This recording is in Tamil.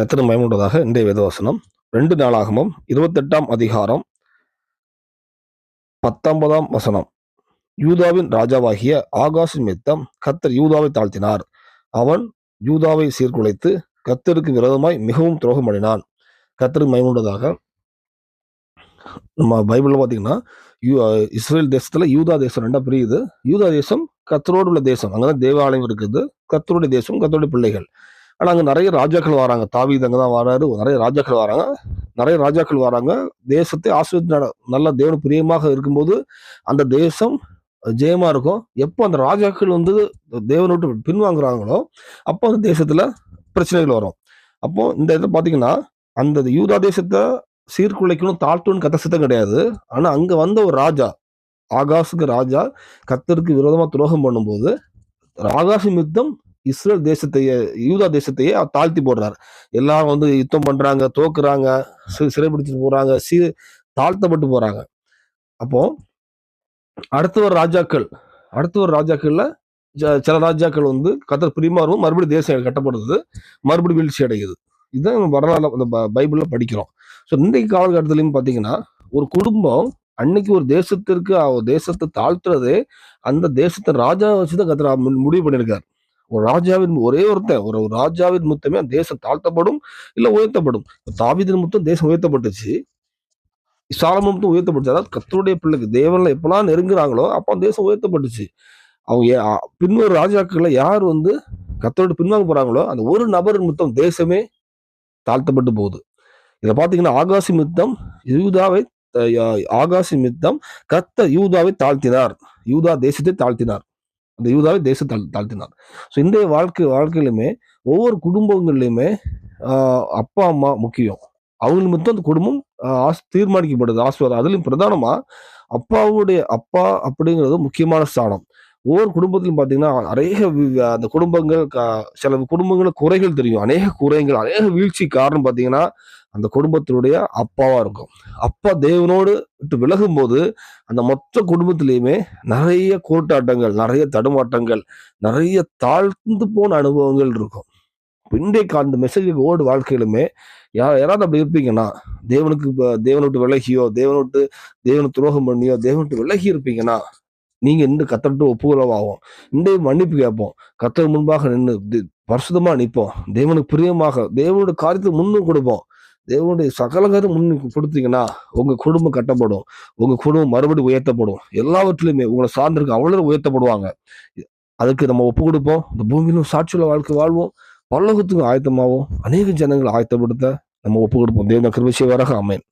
கத்திர மயமுள்ளதாக இன்றைய வேதவசனம். ரெண்டு நாளாகமும் இருபத்தெட்டாம் அதிகாரம் பத்தொன்பதாம் வசனம். யூதாவின் ராஜாவாகிய ஆகாஷின் மித்தம் கத்தர் யூதாவை தாழ்த்தினார். அவன் யூதாவை சீர்குலைத்து கத்தருக்கு விரோதமாய் மிகவும் துரோகம் பண்ணினான் கத்தருக்கு மயமுள்ளதாக நம்ம பைபிள்ல பார்த்தீங்கன்னா யூ- இஸ்ரேல் தேசத்துல யூதா தேசம் ரெண்டா பிரியுது. யூதா தேசம் கத்தரோடு உள்ள தேசம். அங்கதான் தேவாலயம் இருக்குது. கத்தருடைய தேசம் கத்தருடைய பிள்ளைகள். ஆனால் அங்கே நிறைய ராஜாக்கள் வராங்க. தாவீது அங்கதான் வராரு. நிறைய ராஜாக்கள் வராங்க. நிறைய ராஜாக்கள் வராங்க. தேசத்தை ஆசிரியர் நல்ல தேவன் பிரியமாக இருக்கும்போது அந்த தேசம் ஜெயமா இருக்கும். எப்போ அந்த ராஜாக்கள் வந்து தேவனை விட்டு பின்வாங்குறாங்களோ அப்போ அந்த தேசத்துல பிரச்சனைகள் வரும். அப்போ இந்த இதை பார்த்தீங்கன்னா அந்த யூதா தேசத்தை சீர்குலைக்கணும் தாழ்த்துன்னு கத்த சித்தம் கிடையாது. ஆனால் அங்கே வந்த ஒரு ராஜா ஆகாசுக்கு ராஜா கத்தருக்கு விரோதமாக துரோகம் பண்ணும்போது ஆகாச மித்தம் இஸ்ரேல் தேசத்தையே யூதா தேசத்தையே தாழ்த்தி போடுறாரு. எல்லாரும் வந்து யுத்தம் பண்றாங்க தோக்குறாங்க சிறைபிடிச்சிட்டு போறாங்க சீ தாழ்த்தப்பட்டு போறாங்க. அப்போ அடுத்து ஒரு ராஜாக்கள் அடுத்து ஒரு ராஜாக்கள்ல சில ராஜாக்கள் வந்து கத்தர் பிரிமாறும் மறுபடியும் தேசம் கட்டப்படுது மறுபடியும் வீழ்ச்சி அடையுது. இதுதான் வரலாறு அந்த ப- பைபிள்ல படிக்கிறோம். ஸோ இன்றைக்கு காலகட்டத்திலையும் பார்த்தீங்கன்னா ஒரு குடும்பம் அன்னைக்கு ஒரு தேசத்திற்கு தேசத்தை தாழ்த்துறதே அந்த தேசத்தை ராஜா வச்சுதான் கத்திர முடிவு பண்ணியிருக்காரு. ஒரு ராஜாவின் ஒரே ஒருத்தன் ஒரு ஒரு ராஜாவின் முத்தமே அந்த தேசம் தாழ்த்தப்படும் இல்லை உயர்த்தப்படும். தாவிதன் முத்தம் தேசம் உயர்த்தப்பட்டுச்சு. சாலமும் முத்தம் உயர்த்தப்பட்டுச்சு. அதாவது கத்தருடைய பிள்ளைக்கு தேவனில் எப்பெல்லாம் நெருங்குறாங்களோ அப்போ தேசம் உயர்த்தப்பட்டுச்சு. அவங்க பின்வரும் ராஜாக்களை யார் வந்து கத்தரோட பின்வாங்க போறாங்களோ அந்த ஒரு நபரின் முத்தம் தேசமே தாழ்த்தப்பட்டு போகுது. இதை பார்த்தீங்கன்னா ஆகாசி மித்தம் யூதாவை ஆகாசி மித்தம் கத்த யூதாவை தாழ்த்தினார். யூதா தேசத்தை தாழ்த்தினார். அந்த யூதாவை தேசத்தை தாழ்- தாழ்த்தினார் ஸோ இந்த வாழ்க்கை வாழ்க்கையிலுமே ஒவ்வொரு குடும்பங்கள்லையுமே அப்பா அம்மா முக்கியம். அவங்க மட்டும் அந்த குடும்பம் ஆஸ்- தீர்மானிக்கப்படுது. ஆசீர்வாதம். அதுலேயும் பிரதானமாக அப்பாவுடைய அப்பா அப்படிங்கிறது முக்கியமான ஸ்தானம். ஒவ்வொரு குடும்பத்திலும் பார்த்தீங்கன்னா அநேக அந்த குடும்பங்கள் க- சில குடும்பங்கள குறைகள் தெரியும். அநேக குறைகள் அநேக வீழ்ச்சி காரணம் பார்த்தீங்கன்னா அந்த குடும்பத்தினுடைய அப்பாவா இருக்கும். அப்பா தேவனோடு விட்டு விலகும் போது அந்த மொத்த குடும்பத்திலையுமே நிறைய கோட்டாட்டங்கள் நிறைய தடுமாட்டங்கள் நிறைய தாழ்ந்து போன அனுபவங்கள் இருக்கும். இப்ப அந்த மெசேஜ் ஓடு வாழ்க்கையிலுமே யார் யாராவது அப்படி இருப்பீங்கன்னா தேவனுக்கு இப்ப தேவனை விட்டு விலகியோ தேவனை விட்டு தேவனை துரோகம் பண்ணியோ தேவனை விட்டு விலகி இருப்பீங்கன்னா நீங்க இந்த கத்தட்டு ஒப்புரவாகும் இன்றைய மன்னிப்பு கேட்போம். கத்தர் முன்பாக நின்று பரிசுதமா நிற்போம். தேவனுக்கு பிரியமாக தேவனோட காரியத்தை முன்னும் கொடுப்போம். தேவனுடைய சகல காரியம் முன்னு கொடுத்தீங்கன்னா உங்கள் குடும்பம் கட்டப்படும். உங்கள் குடும்பம் மறுபடியும் உயர்த்தப்படும். எல்லாவற்றிலுமே உங்களை சார்ந்திருக்க அவ்வளோ உயர்த்தப்படுவாங்க. அதுக்கு நம்ம ஒப்பு கொடுப்போம். இந்த பூமியிலும் சாட்சியுள்ள வாழ்க்கை வாழ்வோம். பல்லோகத்துக்கும் ஆயத்தமாகவும் அநேக ஜனங்களை ஆயத்தப்படுத்த நம்ம ஒப்பு கொடுப்போம். தேவன கிருபை செய்வாராக. அமேன்